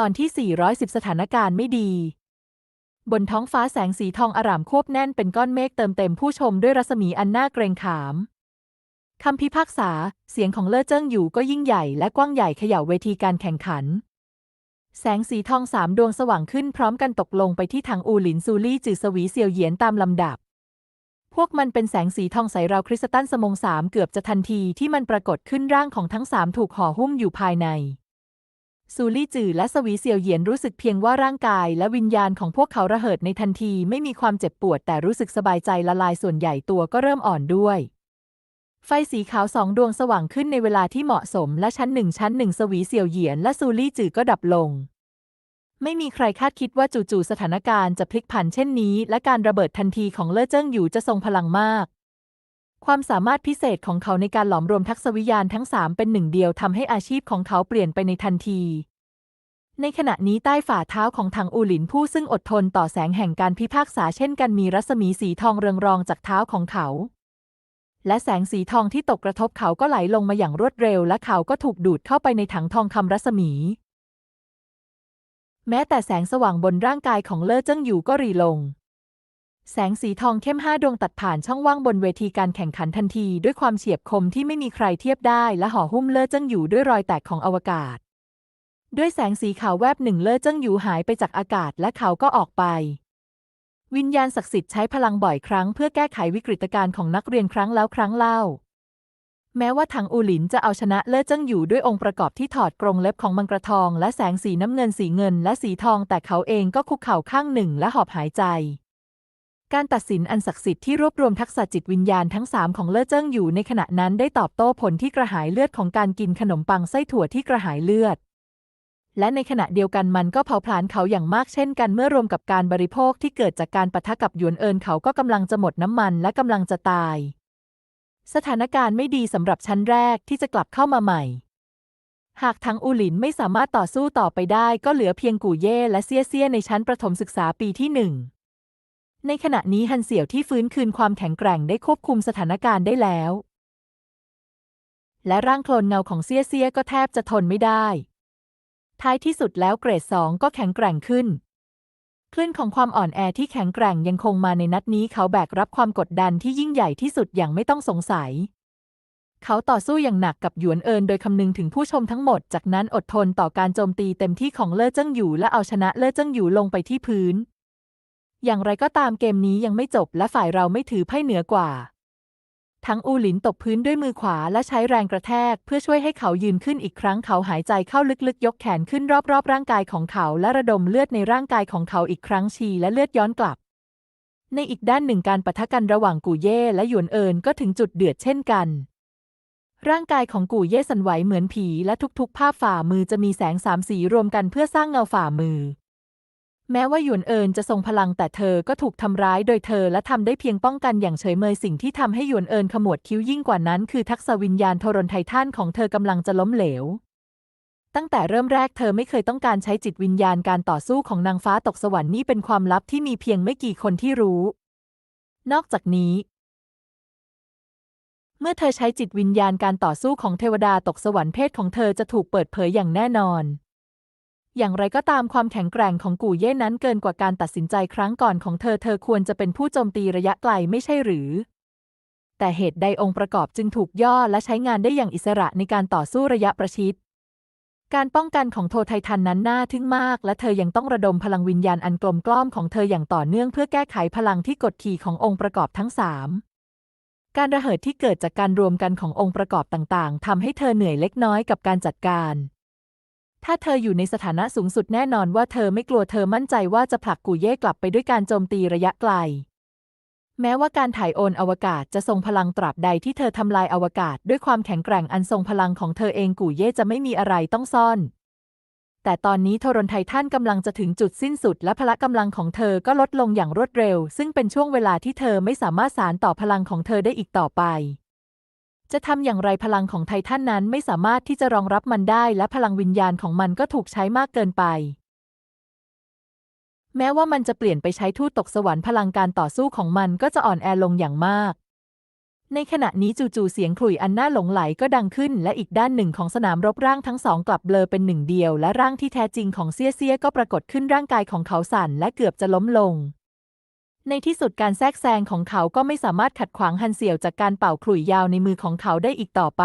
ตอนที่ 410 สถานการณ์ไม่ดี บนท้องฟ้าแสงสีทองอร่ามควบแน่นเป็นก้อนเมฆเติมเต็มผู้ชมด้วยรัศมีอันน่าเกรงขาม คำพิพากษา เสียงของเล่อเจิ้งอยู่ก็ยิ่งใหญ่และกว้างใหญ่เขย่าเวทีการแข่งขัน แสงสีทองสามดวงสว่างขึ้นพร้อมกันตกลงไปที่ทางอูหลินซูลี่จือสวีเซียวเหยียนตามลำดับ พวกมันเป็นแสงสีทองใสราวคริสตัลสมงสามเกือบจะทันทีที่มันปรากฏขึ้นร่างของทั้งสามถูกห่อหุ้มอยู่ภายใน ซูลี่จือและสวีเซียวเหยียนรู้สึกเพียงว่าร่างกายและวิญญาณของพวกเขาระเหิดในทันทีไม่มีความเจ็บปวดแต่รู้สึกสบายใจละลายส่วนใหญ่ตัวก็เริ่มอ่อนด้วย ไฟสีขาวสองดวงสว่างขึ้นในเวลาที่เหมาะสมและชั้นหนึ่งชั้นหนึ่งสวีเซียวเหยียนและซูลี่จือก็ดับลง ไม่มีใครคาดคิดว่าจู่ๆสถานการณ์จะพลิกผันเช่นนี้ และการระเบิดทันทีของเล่อเจิ้งอยู่จะทรงพลังมาก ความสามารถพิเศษของเขาในการหลอมรวมทักษวิญญาณทั้งสามเป็นหนึ่งเดียวทำให้อาชีพของเขาเปลี่ยนไปในทันที ในขณะนี้ใต้ฝ่าเท้าของทางอูหลินผู้ซึ่งอดทนต่อแสงแห่งการพิพากษาเช่นกันมีรัศมีสีทองเรืองรองจากเท้าของเขา และแสงสีทองที่ตกกระทบเขาก็ไหลลงมาอย่างรวดเร็ว และเขาก็ถูกดูดเข้าไปในถังทองคำรัศมี แม้แต่แสงสว่างบนร่างกายของเลอเจิ้งอยู่ก็รีลง แสงสีทองเข้มห้าดวงตัดผ่านช่องว่างบนเวทีการแข่งขันทันที ด้วยความเฉียบคมที่ไม่มีใครเทียบได้และห่อหุ้มเลอเจิ้งอยู่ด้วยรอยแตกของอวกาศ ด้วยแสงสีขาวแวบหนึ่งเลอเจิ้งอยู่หายไปจากอากาศและเขาก็ออกไป วิญญาณศักดิ์สิทธิ์ใช้พลังบ่อยครั้งเพื่อแก้ไขวิกฤตการณ์ของนักเรียนครั้งแล้วครั้งเล่า แม้ว่าถังอูหลินจะเอาชนะเลอเจิ้งอยู่ด้วยองค์ประกอบที่ถอดกรงเล็บของมังกรทอง และแสงสีน้ำเงินสีเงิน และสีทอง แต่เขาเองก็คุกเข่าข้างหนึ่งและหอบหายใจ การตัดสินอันศักดิ์สิทธิ์ที่รวบรวมทักษะจิตวิญญาณทั้งสามของเล่อเจิ้งอยู่ในขณะนั้นได้ตอบโต้ผลที่กระหายเลือดของการกินขนมปังไส้ถั่วที่กระหายเลือด และในขณะเดียวกันมันก็เผาผลาญเขาอย่างมากเช่นกันเมื่อรวมกับการบริโภคที่เกิดจากการปะทะกับหยวนเอินเขาก็กำลังจะหมดน้ำมันและกำลังจะตาย สถานการณ์ไม่ดีสำหรับชั้นแรกที่จะกลับเข้ามาใหม่ หากทั้งอูหลินไม่สามารถต่อสู้ต่อไปได้ ก็เหลือเพียงกู่เย่และเซี่ยเซี่ยในชั้นประถมศึกษาปีที่หนึ่ง ในขณะนี้ฮันเสี่ยวที่ฟื้นคืนความแข็งแกร่งได้ควบคุมสถานการณ์ได้แล้ว และร่างโคลนเงาของเซี่ยเซี่ยก็แทบจะทนไม่ได้ ท้ายที่สุดแล้วเกรดสองก็แข็งแกร่งขึ้นคลื่นของความอ่อนแอที่แข็งแกร่งยังคงมาในนัดนี้เขาแบกรับความกดดันที่ยิ่งใหญ่ที่สุดอย่างไม่ต้องสงสัย เขาต่อสู้อย่างหนักกับหยวนเอินโดยคำนึงถึงผู้ชมทั้งหมด จากนั้นอดทนต่อการโจมตีเต็มที่ของเล่อเจิ้งอยู่และเอาชนะเล่อเจิ้งอยู่ลงไปที่พื้น อย่างไรก็ตามเกมนี้ยังไม่จบและฝ่ายเราไม่ถือไพ่เหนือกว่า ทั้งอูหลินตบพื้นด้วยมือขวาและใช้แรงกระแทก เพื่อช่วยให้เขายืนขึ้นอีกครั้งเขาหายใจเข้าลึกๆ ยกแขนขึ้นรอบๆ ร่างกายของเขา และระดมเลือดในร่างกายของเขาอีกครั้งชีและเลือดย้อนกลับ ในอีกด้านหนึ่งการปะทะกันระหว่างกู่เย่และหยวนเอินก็ถึงจุดเดือดเช่นกันร่างกายของกู่เย่สั่นไหวเหมือนผี และทุกๆ ภาพฝ่ามือจะมีแสงสามสีรวมกันเพื่อสร้างเงาฝ่ามือ แม้ว่าหยวนเอินจะทรงพลังแต่เธอก็ถูกทำร้ายโดยเธอและทำได้เพียงป้องกันอย่างเฉยเมยสิ่งที่ทำให้หยวนเอินขมวดคิ้วยิ่งกว่านั้นคือทักษะวิญญาณโทรนไททันของเธอกำลังจะล้มเหลว ตั้งแต่เริ่มแรกเธอไม่เคยต้องการใช้จิตวิญญาณการต่อสู้ของนางฟ้าตกสวรรค์นี่เป็นความลับที่มีเพียงไม่กี่คนที่รู้ นอกจากนี้ เมื่อเธอใช้จิตวิญญาณการต่อสู้ของเทวดาตกสวรรค์เพศของเธอจะถูกเปิดเผยอย่างแน่นอน อย่างไรก็ตามความแข็งแกร่งของกู่เย่นั้นเกินกว่าการตัดสินใจครั้งก่อนของเธอ เธอควรจะเป็นผู้โจมตีระยะไกลไม่ใช่หรือ แต่เหตุใดองค์ประกอบจึงถูกย่อและใช้งานได้อย่างอิสระในการต่อสู้ระยะประชิด การป้องกันของโทไททันนั้นน่าทึ่งมาก และเธอยังต้องระดมพลังวิญญาณอันกลมกล้อมของเธออย่างต่อเนื่องเพื่อแก้ไขพลังที่กดขี่ขององค์ประกอบทั้งสามการระเหิดที่เกิดจากการรวมกันขององค์ประกอบต่างๆทำให้เธอเหนื่อยเล็กน้อยกับการจัดการ ถ้าเธออยู่ในสถานะสูงสุดแน่นอนว่าเธอไม่กลัวเธอมั่นใจว่าจะผลักกูเย่กลับไปด้วยการโจมตีระยะไกล แม้ว่าการถ่ายโอนอวกาศจะทรงพลังตราบใดที่เธอทำลายอวกาศด้วยความแข็งแกร่งอันทรงพลังของเธอเองกูเย่จะไม่มีอะไรต้องซ่อน แต่ตอนนี้โทรนไททันกำลังจะถึงจุดสิ้นสุด และพละกำลังของเธอก็ลดลงอย่างรวดเร็ว ซึ่งเป็นช่วงเวลาที่เธอไม่สามารถสานต่อพลังของเธอได้อีกต่อไป จะทำอย่างไรพลังของไททันนั้นไม่สามารถที่จะรองรับมันได้และพลังวิญญาณของมันก็ถูกใช้มากเกินไป แม้ว่ามันจะเปลี่ยนไปใช้ทูตตกสวรรค์พลังการต่อสู้ของมันก็จะอ่อนแอลงอย่างมาก ในขณะนี้จู่ๆเสียงขลุ่ยอันน่าหลงไหลก็ดังขึ้น และอีกด้านหนึ่งของสนามรบร่างทั้งสองกลับเบลอเป็นหนึ่งเดียว และร่างที่แท้จริงของเซียเซียก็ปรากฏขึ้นร่างกายของเขาสั่นและเกือบจะล้มลง ในที่สุดการแทรกแซงของเขาก็ไม่สามารถขัดขวางฮันเสี่ยวจากการเป่าขลุ่ยยาวในมือของเขาได้อีกต่อไป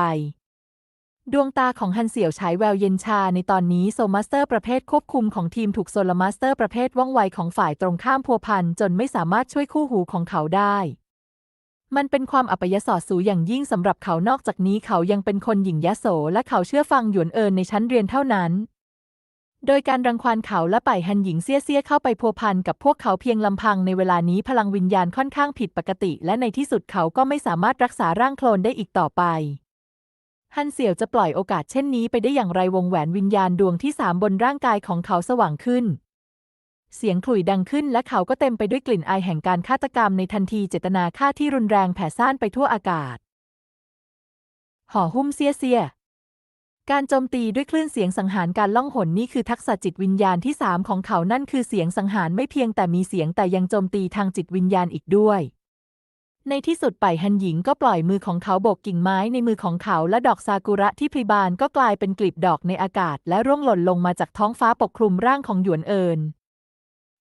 ดวงตาของฮันเสี่ยวฉายแววเย็นชาในตอนนี้โซมาสเตอร์ประเภทควบคุมของทีมถูกโซลมาสเตอร์ประเภทว่องไวของฝ่ายตรงข้ามพัวพันจนไม่สามารถช่วยคู่หูของเขาได้ มันเป็นความอัปยศสูอย่างยิ่งสำหรับเขานอกจากนี้เขายังเป็นคนหยิ่งยโสและเขาเชื่อฟังหยวนเอินในชั้นเรียนเท่านั้น โดยการรังควานเขาและป่ายฮันหญิงเซียเซี่ยเข้าไปพัวพันกับพวกเขาเพียงลำพังในเวลานี้พลังวิญญาณค่อนข้างผิดปกติ และในที่สุดเขาก็ไม่สามารถรักษาร่างโคลนได้อีกต่อไป ฮันเสี่ยวจะปล่อยโอกาสเช่นนี้ไปได้อย่างไรวงแหวนวิญญาณดวงที่สามบนร่างกายของเขาสว่างขึ้น เสียงขลุ่ยดังขึ้นและเขาก็เต็มไปด้วยกลิ่นอายแห่งการฆาตกรรมในทันทีเจตนาฆ่าที่รุนแรงแผ่ซ่านไปทั่วอากาศ ห่อหุ้มเซียเซีย การโจมตีด้วยคลื่นเสียงสังหารการล่องหนนี่คือทักษะจิตวิญญาณที่สามของเขานั่นคือเสียงสังหารไม่เพียงแต่มีเสียงแต่ยังโจมตีทางจิตวิญญาณอีกด้วย ในที่สุดป่ายฮันหญิงก็ปล่อยมือของเขาโบกกิ่งไม้ในมือของเขาและดอกซากุระที่พริบานก็กลายเป็นกลีบดอกในอากาศ และร่วงหล่นลงมาจากท้องฟ้าปกคลุมร่างของหยวนเอิน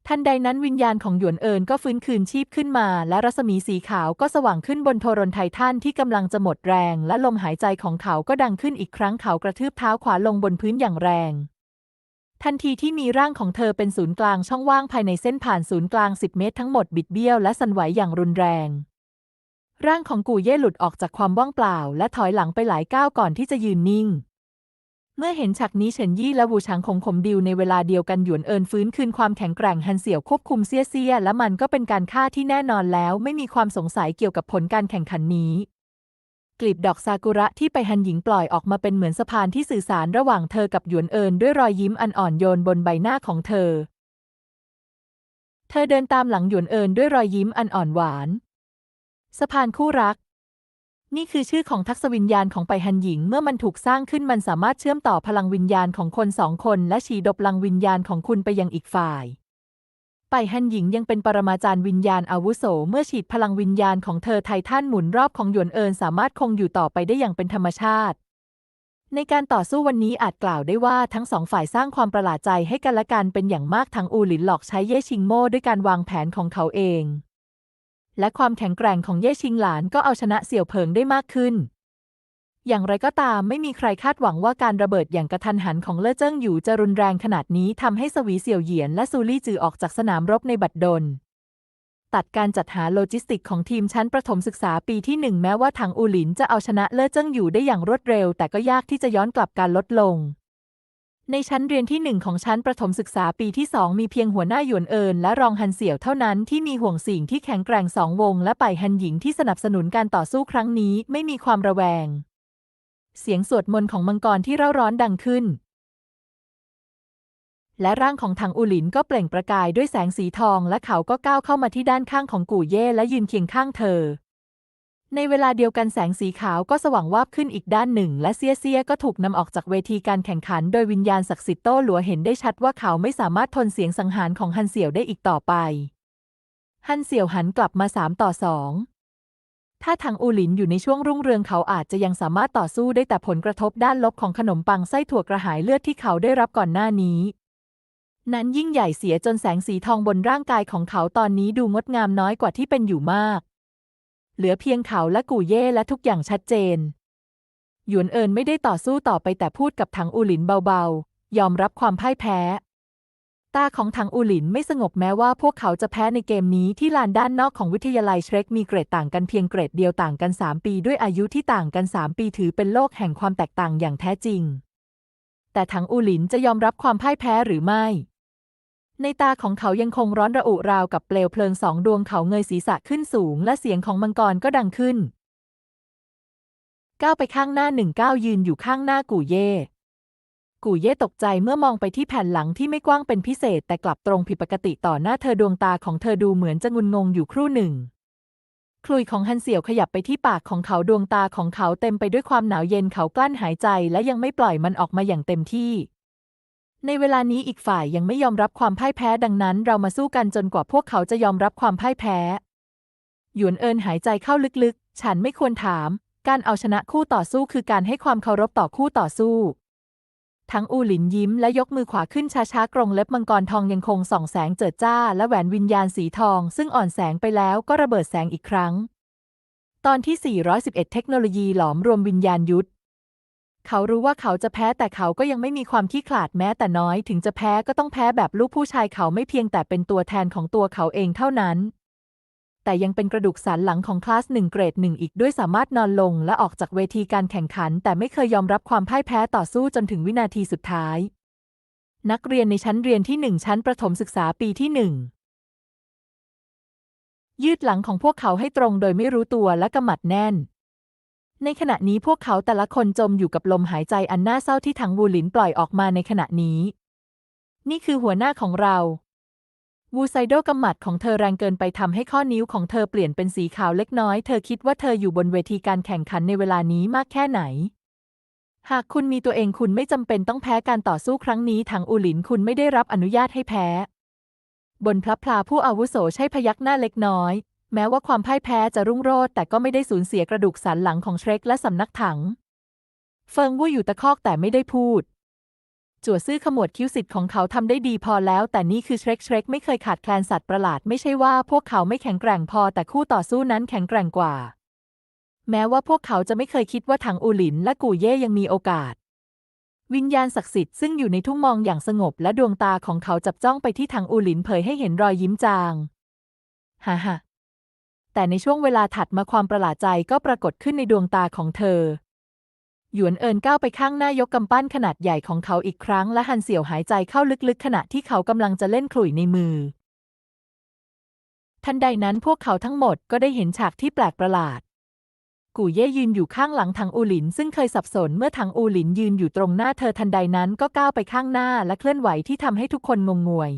ทันใดนั้นวิญญาณของหยวนเอินก็ฟื้นคืนชีพขึ้นมา และรัศมีสีขาวก็สว่างขึ้นบนโทรนไททันที่กำลังจะหมดแรง และลมหายใจของเขาก็ดังขึ้นอีกครั้งเขากระทืบเท้าขวาลงบนพื้นอย่างแรง ทันทีที่มีร่างของเธอเป็นศูนย์กลางช่องว่างภายในเส้นผ่านศูนย์กลาง 10 เมตรทั้งหมดบิดเบี้ยวและสั่นไหวอย่างรุนแรง ร่างของกูเย่หลุดออกจากความว่างเปล่า และถอยหลังไปหลายก้าวก่อนที่จะยืนนิ่ง เมื่อเห็นฉากนี้เฉินยี่และวูชางคงขมดิวในเวลาเดียวกันหยวนเอินฟื้นคืนความแข็งแกร่งฮันเสี่ยวควบคุมเซี่ยเซี่ยและมันก็เป็นการฆ่าที่แน่นอนแล้วไม่มีความสงสัยเกี่ยวกับผลการแข่งขันนี้ กลีบดอกซากุระที่ไปฮันหญิงปล่อยออกมาเป็นเหมือนสะพานที่สื่อสารระหว่างเธอกับหยวนเอินด้วยรอยยิ้มอันอ่อนโยนบนใบหน้าของเธอ เธอเดินตามหลังหยวนเอินด้วยรอยยิ้มอันอ่อนหวาน สะพานคู่รัก นี่คือชื่อของทักษวิญญาณของไปฮันหญิง เมื่อมันถูกสร้างขึ้นมันสามารถเชื่อมต่อพลังวิญญาณของคนสองคน และฉีดพลังวิญญาณของคุณไปยังอีกฝ่าย ไปฮันหญิงยังเป็นปรมาจารย์วิญญาณอาวุโส เมื่อฉีดพลังวิญญาณของเธอไททันหมุนรอบของหยวนเอินสามารถคงอยู่ต่อไปได้อย่างเป็นธรรมชาติ ในการต่อสู้วันนี้อาจกล่าวได้ว่าทั้งสองฝ่ายสร้างความประหลาดใจให้กันและกันเป็นอย่างมากทั้งอูหลินหลอกใช้เย่ชิงโม่ด้วยการวางแผนของเขาเอง และความแข็งแกร่งของเย่ชิงหลานก็เอาชนะเสี่ยวเผิงได้มากขึ้น อย่างไรก็ตามไม่มีใครคาดหวังว่าการระเบิดอย่างกระทันหันของเล่อเจิ้งอยู่จะรุนแรงขนาดนี้ทำให้สวีเสี่ยวเหยียนและซูลี่จือออกจากสนามรบในบัดดลตัดการจัดหาโลจิสติกของทีมชั้นประถมศึกษาปีที่หนึ่งแม้ว่าทางอูหลินจะเอาชนะเล่อเจิ้งอยู่ได้อย่างรวดเร็ว แต่ก็ยากที่จะย้อนกลับการลดลง ในชั้นเรียนที่หนึ่งของชั้นประถมศึกษาปีที่สองมีเพียงหัวหน้าหยวนเอินและรองฮันเสี่ยวเท่านั้นที่มีห่วงสิ่งที่แข็งแกร่งสองวง และไปฮันหญิงที่สนับสนุนการต่อสู้ครั้งนี้ไม่มีความระแวง เสียงสวดมนต์ของมังกรที่เร่าร้อนดังขึ้น และร่างของทางอูหลินก็เปล่งประกายด้วยแสงสีทองและเขาก็ก้าวเข้ามาที่ด้านข้างของกู่เย่และยืนเคียงข้างเธอ ในเวลาเดียวกันแสงสีขาวก็สว่างวาบขึ้นอีกด้านหนึ่ง และเซียเซียก็ถูกนำออกจากเวทีการแข่งขัน โดยวิญญาณศักดิ์สิทธิ์โต้หลัวเห็นได้ชัดว่าเขาไม่สามารถทนเสียงสังหารของฮันเสี่ยวได้อีกต่อไป ฮันเสี่ยวหันกลับมาสามต่อสองถ้าทางอูหลินอยู่ในช่วงรุ่งเรืองเขาอาจจะยังสามารถต่อสู้ได้แต่ผลกระทบด้านลบของขนมปังไส้ถั่วกระหายเลือดที่เขาได้รับก่อนหน้านี้ นั้นยิ่งใหญ่เสียจนแสงสีทองบนร่างกายของเขาตอนนี้ดูงดงามน้อยกว่าที่เป็นอยู่มาก เหลือเพียงเขาและกู่เย่และทุกอย่างชัดเจน หยวนเอินไม่ได้ต่อสู้ต่อไปแต่พูดกับถังอูหลินเบาๆ ยอมรับความพ่ายแพ้ ตาของถังอูหลินไม่สงบแม้ว่าพวกเขาจะแพ้ในเกมนี้ที่ลานด้านนอกของวิทยาลัยเชร็กมีเกรดต่างกันเพียงเกรดเดียวต่างกัน 3 ปีด้วยอายุที่ต่างกัน 3 ปีถือเป็นโลกแห่งความแตกต่างอย่างแท้จริง แต่ถังอูหลินจะยอมรับความพ่ายแพ้หรือไม่ ในตาของเขายังคงร้อนระอุราวกับเปลวเพลิงสองดวงเขาเงยศีรษะขึ้นสูง และเสียงของมังกรก็ดังขึ้น ก้าวไปข้างหน้าหนึ่งก้าวยืนอยู่ข้างหน้ากู่เย่ กู่เย่ตกใจเมื่อมองไปที่แผ่นหลังที่ไม่กว้างเป็นพิเศษแต่กลับตรงผิดปกติต่อหน้าเธอดวงตาของเธอดูเหมือนจะงุนงงอยู่ครู่หนึ่งคลุยของฮันเสี่ยวขยับไปที่ปากของเขาดวงตาของเขาเต็มไปด้วยความหนาวเย็นเขากลั้นหายใจและยังไม่ปล่อยมันออกมาอย่างเต็มที่ ในเวลานี้อีกฝ่ายยังไม่ยอมรับความพ่ายแพ้ดังนั้น เรามาสู้กันจนกว่าพวกเขาจะยอมรับความพ่ายแพ้ หยวนเอินหายใจเข้าลึกๆ ฉันไม่ควรถาม การเอาชนะคู่ต่อสู้คือการให้ความเคารพต่อคู่ต่อสู้ ทั้งอูหลินยิ้มและยกมือขวาขึ้นช้าๆ กรงเล็บมังกรทองยังคงส่องแสงเจิดจ้า และแหวนวิญญาณสีทอง ซึ่งอ่อนแสงไปแล้วก็ระเบิดแสงอีกครั้ง ตอนที่ 411 เทคโนโลยีหลอมรวมวิญญาณยุทธ เขารู้ว่าเขาจะแพ้แต่เขาก็ยังไม่มีความขี้ขลาดแม้แต่น้อย ถึงจะแพ้ก็ต้องแพ้แบบลูกผู้ชายเขาไม่เพียงแต่เป็นตัวแทนของตัวเขาเองเท่านั้น แต่ยังเป็นกระดูกสันหลังของคลาสหนึ่งเกรดหนึ่งอีกด้วยสามารถนอนลงและออกจากเวทีการแข่งขัน แต่ไม่เคยยอมรับความพ่ายแพ้ต่อสู้จนถึงวินาทีสุดท้าย นักเรียนในชั้นเรียนที่หนึ่งชั้นประถมศึกษาปีที่หนึ่งยืดหลังของพวกเขาให้ตรงโดยไม่รู้ตัวและกำมัดแน่น ในขณะนี้พวกเขาแต่ละคนจมอยู่กับลมหายใจอันน่าเศร้าที่ทางวูหลินปล่อยออกมาในขณะนี้ นี่คือหัวหน้าของเรา วูไซโดกำหมัดของเธอแรงเกินไปทำให้ข้อนิ้วของเธอเปลี่ยนเป็นสีขาวเล็กน้อย เธอคิดว่าเธออยู่บนเวทีการแข่งขันในเวลานี้มากแค่ไหน หากคุณมีตัวเองคุณไม่จำเป็นต้องแพ้การต่อสู้ครั้งนี้ทางอูหลินคุณไม่ได้รับอนุญาตให้แพ้ บนพลับพลาผู้อาวุโสใช้พยักหน้าเล็กน้อย แม้ว่าความพ่ายแพ้จะรุ่งโรจน์แต่ก็ไม่ได้สูญเสียกระดูกสันหลังของเชรกและสำนักถัง เฟิงวู่อยู่ตะคอกแต่ไม่ได้พูด จั่วซื่อขมวดคิ้วสิทธิ์ของเขาทำได้ดีพอแล้วแต่นี่คือเชรกเชรกไม่เคยขาดแคลนสัตว์ประหลาดไม่ใช่ว่าพวกเขาไม่แข็งแกร่งพอแต่คู่ต่อสู้นั้นแข็งแกร่งกว่า แม้ว่าพวกเขาจะไม่เคยคิดว่าถังอูหลินและกู่เย่ยังมีโอกาสวิญญาณศักดิ์สิทธิ์ซึ่งอยู่ในทุ่งมองอย่างสงบและดวงตาของเขาจับจ้องไปที่ถังอูหลินเผยให้เห็นรอยยิ้มจาง ฮ่าฮ่า แต่ในช่วงเวลาถัดมาความประหลาดใจก็ปรากฏขึ้นในดวงตาของเธอ หยวนเอินก้าวไปข้างหน้ายกกำปั้นขนาดใหญ่ของเขาอีกครั้ง และฮันเสี่ยวหายใจเข้าลึกๆ ขณะที่เขากำลังจะเล่นขลุ่ยในมือ ทันใดนั้นพวกเขาทั้งหมดก็ได้เห็นฉากที่แปลกประหลาด กู่เย่ยืนอยู่ข้างหลังทางอูหลิน ซึ่งเคยสับสนเมื่อทางอูหลินยืนอยู่ตรงหน้าเธอทันใดนั้นก็ก้าวไปข้างหน้าและเคลื่อนไหวที่ทำให้ทุกคนงงงวย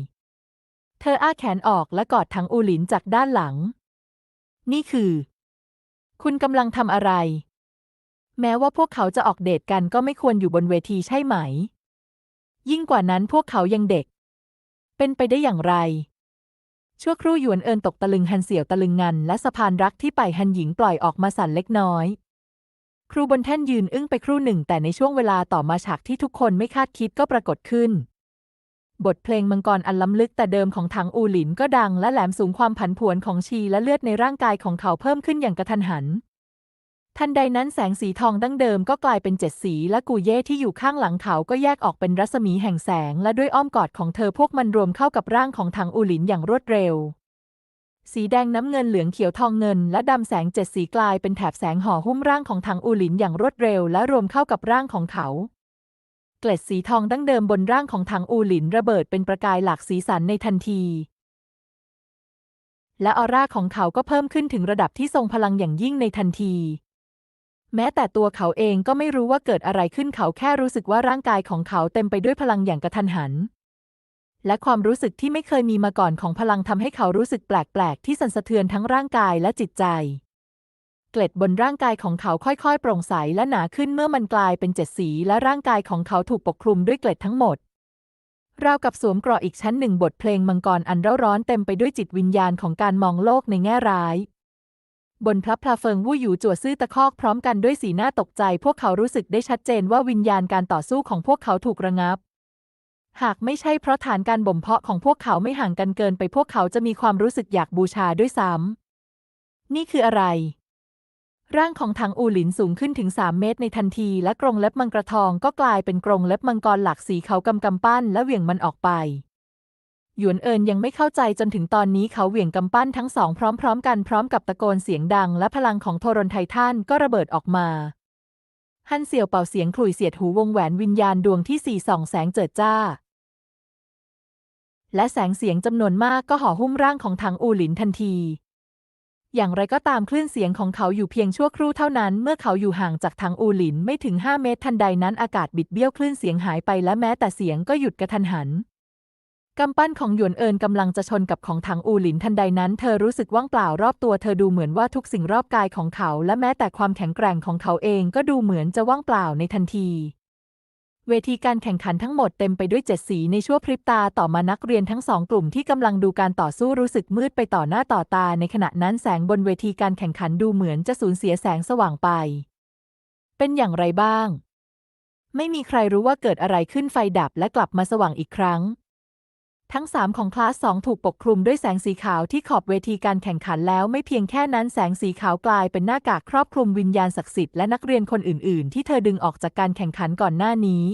เธออ้าแขนออกและกอดทางอูหลินจากด้านหลัง นี่คือ คุณกำลังทำอะไร แม้ว่าพวกเขาจะออกเดทกันก็ไม่ควรอยู่บนเวทีใช่ไหม ยิ่งกว่านั้นพวกเขายังเด็ก เป็นไปได้อย่างไร ชั่วครู่หยวนเอินตกตะลึงฮันเสี่ยวตะลึงงัน และสะพานรักที่ไปฮันหญิงปล่อยออกมาสั่นเล็กน้อย ครูบนแท่นยืนอึ้งไปครู่หนึ่ง แต่ในช่วงเวลาต่อมาฉากที่ทุกคนไม่คาดคิดก็ปรากฏขึ้น บทเพลงมังกรอันล้ำลึกแต่เดิมของถังอูหลินก็ดังและแหลมสูงความผันผวนของชีและเลือดในร่างกายของเขาเพิ่มขึ้นอย่างกระทันหัน ทันใดนั้นแสงสีทองดั้งเดิมก็กลายเป็นเจ็ดสีและกูเย่ที่อยู่ข้างหลังเขาก็แยกออกเป็นรัศมีแห่งแสง และด้วยอ้อมกอดของเธอพวกมันรวมเข้ากับร่างของถังอูหลินอย่างรวดเร็ว สีแดงน้ำเงินเหลืองเขียวทองเงิน และดำแสงเจ็ดสีกลายเป็นแถบแสงห่อหุ้มร่างของถังอูหลินอย่างรวดเร็ว และรวมเข้ากับร่างของเขา เกล็ดสีทองดั้งเดิมบนร่างของถังอูหลินระเบิดเป็นประกายหลากสีสันในทันที และออร่าของเขาก็เพิ่มขึ้นถึงระดับที่ทรงพลังอย่างยิ่งในทันที แม้แต่ตัวเขาเองก็ไม่รู้ว่าเกิดอะไรขึ้นเขาแค่รู้สึกว่าร่างกายของเขาเต็มไปด้วยพลังอย่างกระทันหัน และความรู้สึกที่ไม่เคยมีมาก่อนของพลังทำให้เขารู้สึกแปลกๆ ที่สั่นสะเทือนทั้งร่างกายและจิตใจ เกล็ดบนร่างกายของเขาค่อยๆ โปร่งใสและหนาขึ้นเมื่อมันกลายเป็นเจ็ดสี และร่างกายของเขาถูกปกคลุมด้วยเกล็ดทั้งหมดราวกับสวมเกราะอีกชั้นหนึ่งบทเพลงมังกรอันเร่าร้อนเต็มไปด้วยจิตวิญญาณของการมองโลกในแง่ร้าย บนพลับพลาเฟิงวู่อยู่จั่วซื่อตะคอกพร้อมกันด้วยสีหน้าตกใจ พวกเขารู้สึกได้ชัดเจนว่าวิญญาณการต่อสู้ของพวกเขาถูกระงับ หากไม่ใช่เพราะฐานการบ่มเพาะของพวกเขาไม่ห่างกันเกินไปพวกเขาจะมีความรู้สึกอยากบูชาด้วยซ้ำนี่คืออะไร ร่างของถังอูหลินสูงขึ้นถึง 3 เมตรในทันที และกรงเล็บมังกรทองก็กลายเป็นกรงเล็บมังกรหลากสีเขากำกำปั้นและเหวี่ยงมันออกไป หยวนเอินยังไม่เข้าใจจนถึงตอนนี้เขาเหวี่ยงกำปั้นทั้งสองพร้อม ๆ กันพร้อมกับตะโกนเสียงดัง และพลังของโทรนไททันก็ระเบิดออกมาฮันเสี่ยวเป่าเสียงขลุ่ยเสียดหูวงแหวนวิญญาณดวงที่สี่ส่องแสงเจิดจ้า และแสงเสียงจำนวนมากก็ห่อหุ้มร่างของถังอูหลินทันที อย่างไรก็ตามคลื่นเสียงของเขาอยู่เพียงชั่วครู่เท่านั้น เมื่อเขาอยู่ห่างจากถังอูหลินไม่ถึง 5 เมตรทันใดนั้นอากาศบิดเบี้ยวคลื่นเสียงหายไปและแม้แต่เสียงก็หยุดกระทันหันกำปั้นของหยวนเอินกำลังจะชนกับของถังอูหลินทันใดนั้น เธอรู้สึกว่างเปล่ารอบตัวเธอดูเหมือนว่าทุกสิ่งรอบกายของเขา และแม้แต่ความแข็งแกร่งของเขาเองก็ดูเหมือนจะว่างเปล่าในทันที เวทีการแข่งขันทั้งหมดเต็มไปด้วยเจ็ดสีในชั่วพริบตาต่อมานักเรียนทั้งสองกลุ่มที่กำลังดูการต่อสู้รู้สึกมืดไปต่อหน้าต่อตา ในขณะนั้นแสงบนเวทีการแข่งขันดูเหมือนจะสูญเสียแสงสว่างไป เป็นอย่างไรบ้าง ไม่มีใครรู้ว่าเกิดอะไรขึ้นไฟดับและกลับมาสว่างอีกครั้ง ทั้งสามของคลาสสองถูกปกคลุมด้วยแสงสีขาวที่ขอบเวทีการแข่งขันแล้วไม่เพียงแค่นั้นแสงสีขาวกลายเป็นหน้ากากครอบคลุมวิญญาณศักดิ์สิทธิ์และนักเรียนคนอื่น ๆ ที่เธอดึงออกจากการแข่งขันก่อนหน้านี้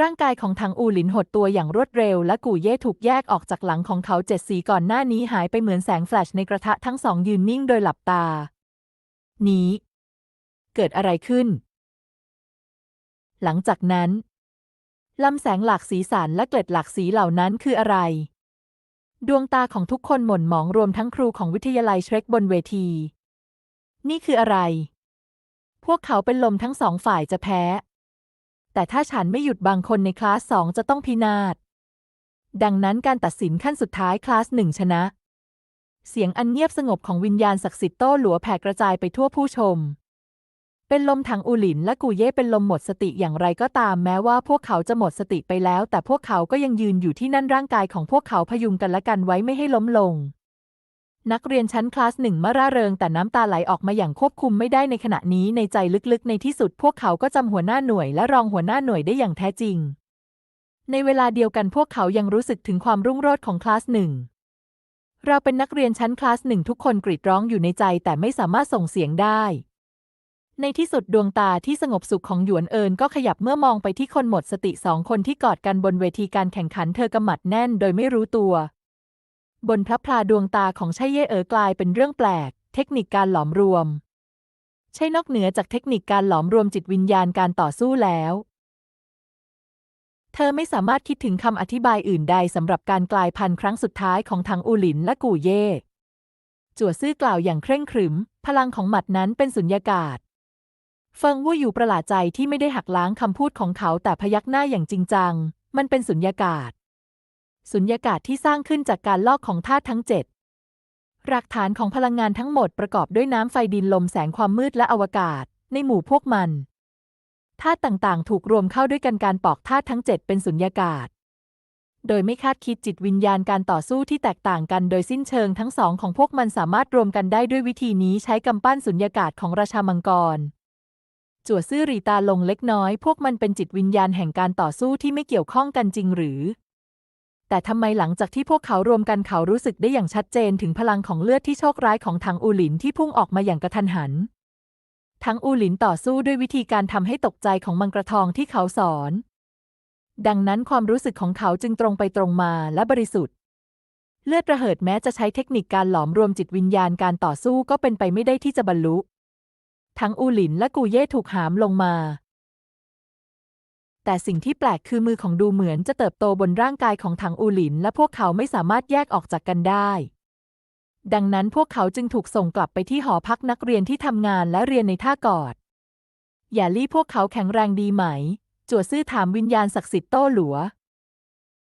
ร่างกายของทังอูหลินหดตัวอย่างรวดเร็ว และกู่เย่ถูกแยกออกจากหลังของเขาเจ็ดสีก่อนหน้านี้หายไปเหมือนแสงแฟลชในกระทะทั้งสองยืนนิ่งโดยหลับตา นี้ เกิดอะไรขึ้น หลังจากนั้น ลำแสงหลากสีสันและเกล็ดหลากสีเหล่านั้นคืออะไร ดวงตาของทุกคนหม่นหมองรวมทั้งครูของวิทยาลัยเชรกบนเวที นี่คืออะไร พวกเขาเป็นลมทั้งสองฝ่ายจะแพ้ แต่ถ้าฉันไม่หยุดบางคนในคลาสสองจะต้องพินาศ ดังนั้นการตัดสินขั้นสุดท้ายคลาสหนึ่งชนะ เสียงอันเงียบสงบของวิญญาณศักดิ์สิทธิ์โต้หลัวแผ่กระจายไปทั่วผู้ชม เป็นลมถังอูหลินและกูเย่เป็นลมหมดสติอย่างไรก็ตามแม้ว่าพวกเขาจะหมดสติไปแล้ว แต่พวกเขาก็ยังยืนอยู่ที่นั่นร่างกายของพวกเขาพยุงกันและกันไว้ไม่ให้ล้มลง นักเรียนชั้นคลาสหนึ่งมาร่าเริงแต่น้ำตาไหลออกมาอย่างควบคุมไม่ได้ในขณะนี้ในใจลึกๆ ในที่สุดพวกเขาก็จำหัวหน้าหน่วยและรองหัวหน้าหน่วยได้อย่างแท้จริง ในเวลาเดียวกันพวกเขายังรู้สึกถึงความรุ่งโรจน์ของคลาสหนึ่งเราเป็นนักเรียนชั้นคลาสหนึ่งทุกคนกรีดร้องอยู่ในใจแต่ไม่สามารถส่งเสียงได้ ในที่สุดดวงตาที่สงบสุขของหยวนเอินก็ขยับเมื่อมองไปที่คนหมดสติสองคนที่กอดกันบนเวทีการแข่งขันเธอกำมัดแน่นโดยไม่รู้ตัว บนพระพลาดวงตาของไช่เย่เอ๋อกลายเป็นเรื่องแปลก เทคนิคการหลอมรวม ใช่นอกเหนือจากเทคนิคการหลอมรวมจิตวิญญาณการต่อสู้แล้ว เธอไม่สามารถคิดถึงคำอธิบายอื่นใดสำหรับการกลายพันธุ์ครั้งสุดท้ายของทางอูหลินและกู่เย่จั่วซื่อกล่าวอย่างเคร่งครึม พลังของหมัดนั้นเป็นสุญญากาศ เฟิงวู่อยู่ประหลาดใจที่ไม่ได้หักล้างคำพูดของเขาแต่พยักหน้าอย่างจริงจัง มันเป็นสุญญากาศ สุญญากาศที่สร้างขึ้นจากการลอกของธาตุทั้งเจ็ดหลักฐานของพลังงานทั้งหมดประกอบด้วยน้ำไฟดินลมแสงความมืดและอวกาศ ในหมู่พวกมันธาตุต่างๆ ถูกรวมเข้าด้วยกันการปอกธาตุทั้งเจ็ดเป็นสุญญากาศ โดยไม่คาดคิดจิตวิญญาณการต่อสู้ที่แตกต่างกันโดยสิ้นเชิงทั้งสองของพวกมันสามารถรวมกันได้ด้วยวิธีนี้ใช้กำปั้นสุญญากาศของราชามังกร จั่วซื่อรีตาลงเล็กน้อย พวกมันเป็นจิตวิญญาณแห่งการต่อสู้ที่ไม่เกี่ยวข้องกันจริงหรือ แต่ทำไมหลังจากที่พวกเขารวมกันเขารู้สึกได้อย่างชัดเจนถึงพลังของเลือดที่โชคร้ายของทางอูหลินที่พุ่งออกมาอย่างกระทันหันทั้งอูหลินต่อสู้ด้วยวิธีการทำให้ตกใจของมังกรทองที่เขาสอน ดังนั้นความรู้สึกของเขาจึงตรงไปตรงมาและบริสุทธิ์ เลือดระเหิดแม้จะใช้เทคนิคการหลอมรวมจิตวิญญาณการต่อสู้ก็เป็นไปไม่ได้ที่จะบรรลุ ทั้งอูหลินและกูเย่ถูกหามลงมา แต่สิ่งที่แปลกคือมือของดูเหมือนจะเติบโตบนร่างกายของถังอูหลิน และพวกเขาไม่สามารถแยกออกจากกันได้ ดังนั้นพวกเขาจึงถูกส่งกลับไปที่หอพักนักเรียนที่ทำงานและเรียนในท่ากอดอย่าลี่พวกเขาแข็งแรงดีไหม จั่วซื่อถามวิญญาณศักดิ์สิทธิ์โต้หลัว